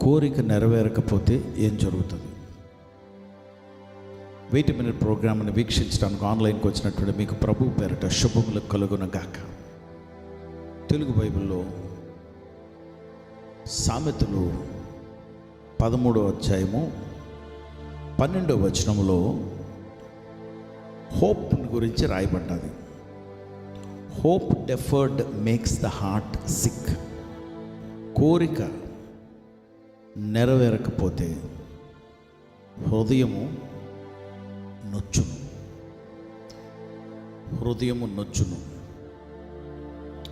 కోరిక నెరవేరకపోతే ఏం జరుగుతుంది? వెయిట్ మినిట్ ప్రోగ్రామ్ని వీక్షించడానికి ఆన్లైన్కి వచ్చినటువంటి మీకు ప్రభు పేరట శుభములు కలుగున గాక తెలుగు బైబిల్లో సామెతలు పదమూడవ అధ్యాయము పన్నెండవ వచనములో హోప్ గురించి రాయబడ్డది. Hope deferred makes the heart sick కోరిక నెరవేరకపోతే హృదయము నొచ్చును. హృదయము నొచ్చును.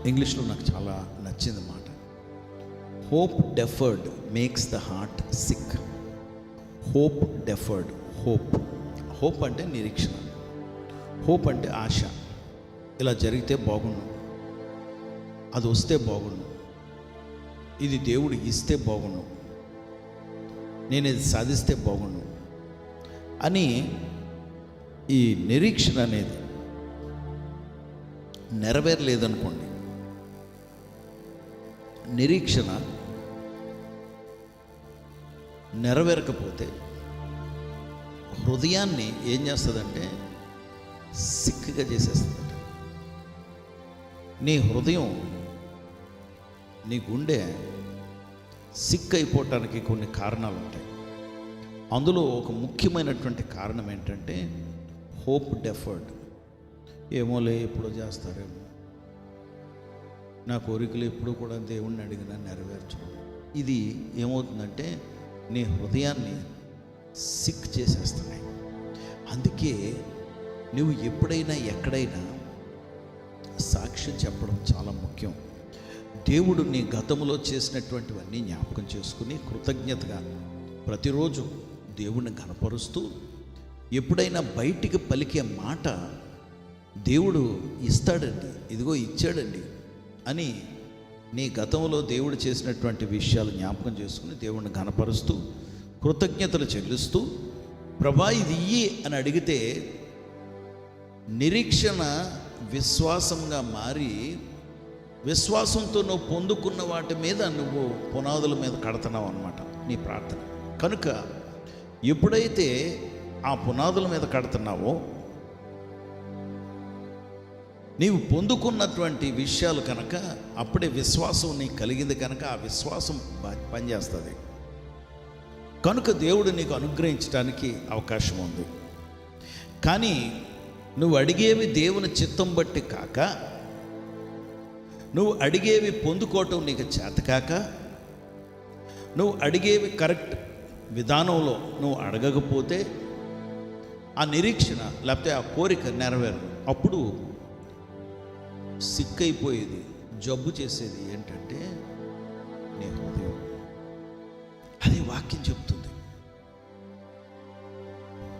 ఇంగ్లీష్లో నాకు చాలా నచ్చింది మాట. Hope deferred makes the heart sick hope deferred hope hope అంటే నిరీక్షణ. హోప్ అంటే ఆశ. ఇలా జరిగితే బాగుండు. అది వస్తే బాగుండు. ఇది దేవుడు ఇస్తే బాగుండు. నేను ఇది సాధిస్తే బాగుండు అని ఈ నిరీక్షణ అనేది నెరవేరలేదనుకోండి. నిరీక్షణ నెరవేరకపోతే హృదయాన్ని ఏం చేస్తుందంటే సిక్కుగా చేసేస్తుందట. నీ హృదయం నీ గుండె సిక్ అయిపోవటానికి కొన్ని కారణాలు ఉంటాయి అందులో ఒక ముఖ్యమైనటువంటి కారణం ఏంటంటే హోప్ డెఫర్డ్. ఏమోలే ఎప్పుడో చేస్తారేమో. నా కోరికలు ఎప్పుడు కూడా దేవుణ్ణి అడిగినా నెరవేర్చడం ఇది ఏమవుతుందంటే నీ హృదయాన్ని సిక్ చేసేస్తున్నాయి. అందుకే నువ్వు ఎప్పుడైనా ఎక్కడైనా సాక్ష్యం చెప్పడం చాలా ముఖ్యం. దేవుడు నీ గతంలో చేసినటువంటివన్నీ జ్ఞాపకం చేసుకుని కృతజ్ఞతగా ప్రతిరోజు దేవుణ్ణి కనపరుస్తూ ఎప్పుడైనా బయటికి పలికే మాట దేవుడు ఇస్తాడండి ఇదిగో ఇచ్చాడండి అని నీ గతంలో దేవుడు చేసినటువంటి విషయాలు జ్ఞాపకం చేసుకుని దేవుణ్ణి కనపరుస్తూ కృతజ్ఞతలు చెల్లిస్తూ ప్రభా ఇది ఇయ్యి అని అడిగితే నిరీక్షణ విశ్వాసంగా మారి విశ్వాసంతో నువ్వు పొందుకున్న వాటి మీద నువ్వు పునాదుల మీద కడుతున్నావు అనమాట నీ ప్రార్థన. కనుక ఎప్పుడైతే ఆ పునాదుల మీద కడుతున్నావో నీవు పొందుకున్నటువంటి విషయాలు కనుక అప్పుడే విశ్వాసం నీకు కలిగింది కనుక ఆ విశ్వాసం పనిచేస్తుంది. కనుక దేవుడు నీకు అనుగ్రహించడానికి అవకాశం ఉంది. కానీ నువ్వు అడిగేవి దేవుని చిత్తం బట్టి కాక నువ్వు అడిగేవి పొందుకోవటం నీకు చేతకాక నువ్వు అడిగేవి కరెక్ట్ విధానంలో నువ్వు అడగకపోతే ఆ నిరీక్షణ లేకపోతే ఆ కోరిక నెరవేరు అప్పుడు సిక్ అయిపోయేది జబ్బు చేసేది ఏంటంటే నీ హృదయం. అది వాక్యం చెప్తుంది.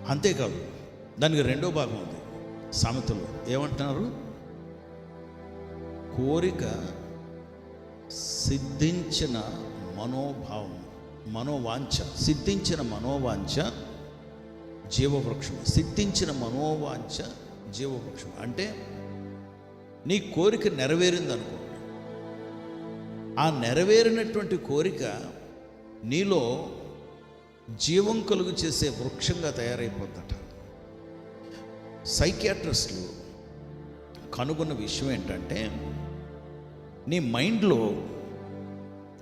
అంతేకాదు దానికి రెండో భాగం ఉంది సామెతలు. ఏమంటున్నారు? కోరిక సిద్ధించిన మనోభావం మనోవాంఛ సిద్ధించిన మనోవాంఛ జీవవృక్షం సిద్ధించిన మనోవాంఛ జీవవృక్షం. అంటే నీ కోరిక నెరవేరింది ఆ నెరవేరినటువంటి కోరిక నీలో జీవం కలుగు చేసే వృక్షంగా తయారైపోద్దట సైకియాట్రిస్టులు కనుగొన్న విషయం ఏంటంటే నీ మైండ్లో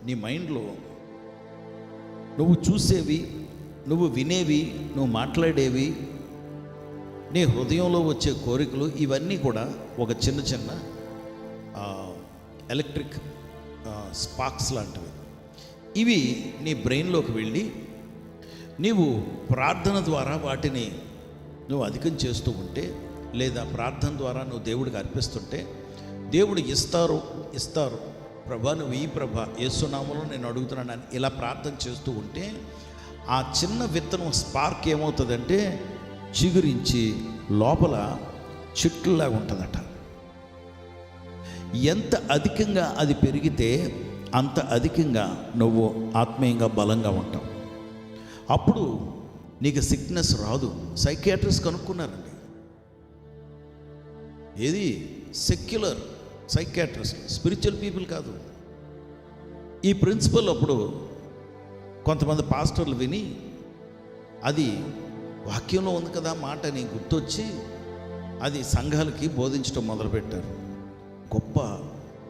నీ మైండ్లో నువ్వు చూసేవి నువ్వు వినేవి నువ్వు మాట్లాడేవి నీ హృదయంలో వచ్చే కోరికలు ఇవన్నీ కూడా ఒక చిన్న చిన్న ఎలక్ట్రిక్ స్పార్క్స్ లాంటివి. ఇవి నీ బ్రెయిన్లోకి వెళ్ళి నీవు ప్రార్థన ద్వారా వాటిని నువ్వు అధికం చేస్తూ ఉంటే లేదా ప్రార్థన ద్వారా నువ్వు దేవుడికి అర్పిస్తుంటే దేవుడు ఇస్తారు ఇస్తారు. ప్రభా నువ్వు ఈ ప్రభా యేసునామంలో నేను అడుగుతున్నాను ఇలా ప్రార్థన చేస్తూ ఉంటే ఆ చిన్న విత్తనం స్పార్క్ ఏమవుతుందంటే చిగురించి లోపల చెట్టులాగా ఉంటుందట. ఎంత అధికంగా అది పెరిగితే అంత అధికంగా నువ్వు ఆత్మీయంగా బలంగా ఉంటావు. అప్పుడు నీకు సిక్నెస్ రాదు. సైకియాట్రిస్ట్ కనుక్కున్నారండి. ఏది? సెక్యులర్. సైకాట్రిస్ట్ స్పిరిచువల్ పీపుల్ కాదు. ఈ ప్రిన్సిపల్ అప్పుడు కొంతమంది పాస్టర్లు విని అది వాక్యంలో ఉంది కదా మాట అని గుర్తొచ్చి అది సంఘాలకి బోధించడం మొదలుపెట్టారు. గొప్ప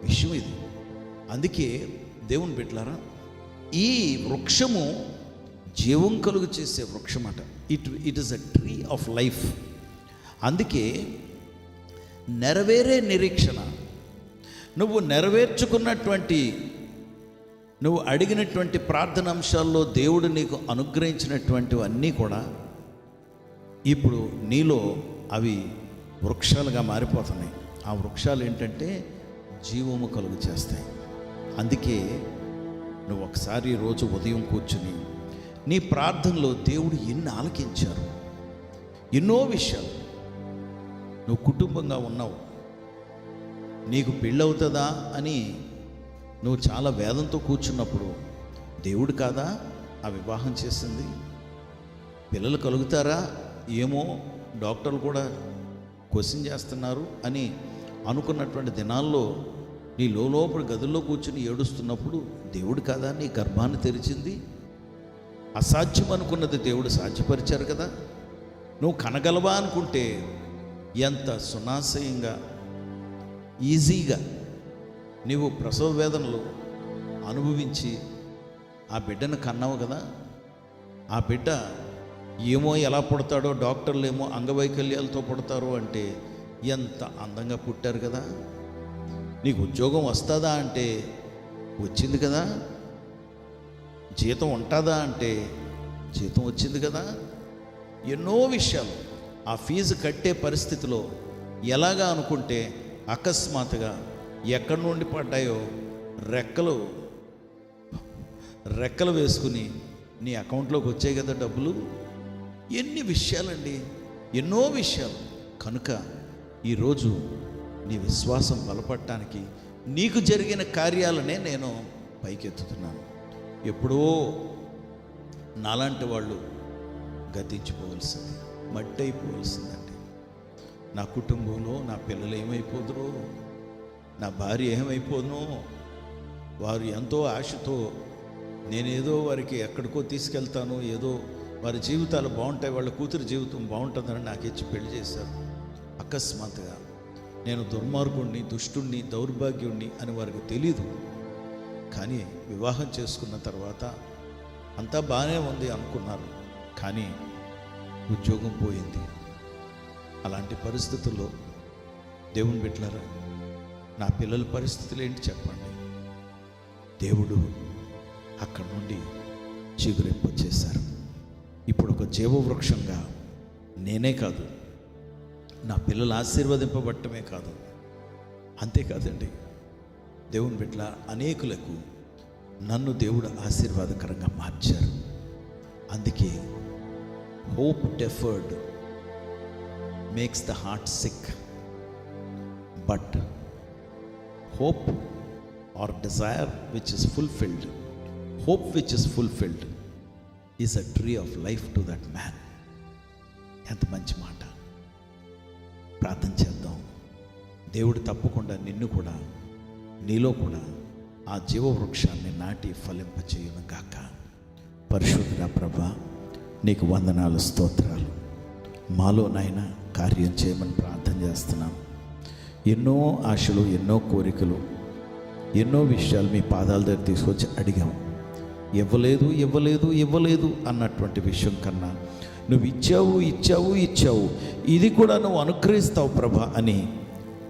విషయం ఇది. అందుకే దేవుని బిడ్డలారా ఈ వృక్షము జీవం కలుగు చేసే వృక్షమట. It it is a tree of life అందుకే నెరవేరే నిరీక్షణ నువ్వు నెరవేర్చుకున్నటువంటి నువ్వు అడిగినటువంటి ప్రార్థన అంశాల్లో దేవుడు నీకు అనుగ్రహించినటువంటివన్నీ కూడా ఇప్పుడు నీలో అవి వృక్షాలుగా మారిపోతున్నాయి. ఆ వృక్షాలు ఏంటంటే జీవము కలుగు చేస్తాయి. అందుకే నువ్వు ఒకసారి రోజు ఉదయం కూర్చుని నీ ప్రార్థనలో దేవుడు ఎన్ని ఆలకించారు? ఎన్నో విషయాలు. నువ్వు కుటుంబంగా ఉన్నావు. నీకు పెళ్ళవుతుందా అని నువ్వు చాలా వేదంతో కూర్చున్నప్పుడు దేవుడు కాదా ఆ వివాహం చేసింది? పిల్లలు కలుగుతారా? ఏమో డాక్టర్లు కూడా క్వశ్చన్ చేస్తున్నారు అని అనుకున్నటువంటి దినాల్లో నీ లోపల గదుల్లో కూర్చుని ఏడుస్తున్నప్పుడు దేవుడు కాదా నీ గర్భాన్ని తెరిచింది? అసాధ్యం అనుకున్నది దేవుడు సాధ్యపరిచారు కదా? నువ్వు కనగలవా అనుకుంటే ఎంత సునాశయంగా ఈజీగా నీవు ప్రసవ వేదనలు అనుభవించి ఆ బిడ్డను కన్నావు కదా? ఆ బిడ్డ ఏమో ఎలా పుడతాడో డాక్టర్లు ఏమో అంగవైకల్యాలతో పుడతారు అంటే ఎంత అందంగా పుట్టారు కదా? నీకు ఉద్యోగం వస్తుందా అంటే వచ్చింది కదా? జీతం ఉంటుందా అంటే జీతం వచ్చింది కదా? ఎన్నో విషయాలు. ఆ ఫీజు కట్టే పరిస్థితిలో ఎలాగా అనుకుంటే అకస్మాత్తుగా ఎక్కడి నుండి పడ్డాయో రెక్కలు రెక్కలు వేసుకుని నీ అకౌంట్లోకి వచ్చాయి కదా డబ్బులు. ఎన్ని విషయాలండి ఎన్నో విషయాలు. కనుక ఈరోజు నీ విశ్వాసం బలపడటానికి నీకు జరిగిన కార్యాలనే నేను పైకెత్తుతున్నాను. ఎప్పుడో నాలాంటి వాళ్ళు గతించిపోవలసింది మట్టి అయిపోవలసిందండి నా కుటుంబంలో నా పిల్లలు ఏమైపోదురో? నా భార్య ఏమైపోదునో? వారు ఎంతో ఆశతో నేనేదో వారికి ఎక్కడికో తీసుకెళ్తాను ఏదో వారి జీవితాలు బాగుంటాయి వాళ్ళ కూతురు జీవితం బాగుంటుందని నాకు ఇచ్చి పెళ్ళి చేశారు. అకస్మాత్తుగా నేను దుర్మార్గుణ్ణి దుష్టుణ్ణి దౌర్భాగ్యుణ్ణి అని వారికి తెలీదు. కానీ వివాహం చేసుకున్న తర్వాత అంతా బాగానే ఉంది అనుకున్నారు. కానీ ఉద్యోగం పోయింది. అలాంటి పరిస్థితుల్లో దేవుని బిడ్డలారా నా పిల్లల పరిస్థితులు ఏంటి చెప్పండి. దేవుడు అక్కడి నుండి చిగురింపు చేశారు. ఇప్పుడు ఒక జీవవృక్షంగా నేనే కాదు నా పిల్లలు ఆశీర్వదింపబట్టమే కాదు అంతేకాదండి దేవుని బిడ్డల అనేకులకు నన్ను దేవుడు ఆశీర్వాదకరంగా మార్చారు. అందుకే hope deferred makes the heart sick but hope or desire which is fulfilled hope which is fulfilled is a tree of life to that man ఎంత మంచి మాట. ప్రార్థన చేద్దాం. దేవుడు తప్పకుండా నిన్ను కూడా నీలో కూడా ఆ జీవవృక్షాన్ని నాటి ఫలింపచేయను గాక. పరిశుద్ధ ప్రభ నీకు వందనాలు స్తోత్రాలు. మాలో నాయనా కార్యం చేయమని ప్రార్థన చేస్తున్నాం. ఎన్నో ఆశలు ఎన్నో కోరికలు ఎన్నో విషయాలు మీ పాదాల దగ్గర తీసుకొచ్చి అడిగాం. ఇవ్వలేదు ఇవ్వలేదు ఇవ్వలేదు అన్నటువంటి విషయం కన్నా నువ్వు ఇచ్చావు ఇచ్చావు ఇచ్చావు. ఇది కూడా నువ్వు అనుగ్రహిస్తావు ప్రభ అని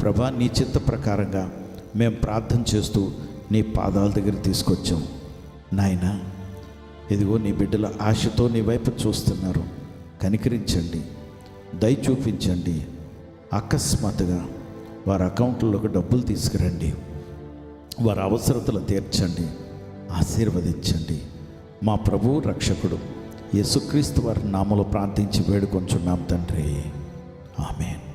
ప్రభా నీ చిత్త ప్రకారంగా మేము ప్రార్థన చేస్తూ నీ పాదాల దగ్గర తీసుకొచ్చాం. నాయన ఇదిగో నీ బిడ్డల ఆశతో నీ వైపు చూస్తున్నారు. కనికరించండి. దయ చూపించండి అకస్మాత్తుగా వారి అకౌంట్లోకి డబ్బులు తీసుకురండి. వారి అవసరతలు తీర్చండి. ఆశీర్వదించండి. మా ప్రభు రక్షకుడు యేసుక్రీస్తు వారి నామలో ప్రార్థించి వేడుకొంచున్నాం తండ్రి. ఆమెన్.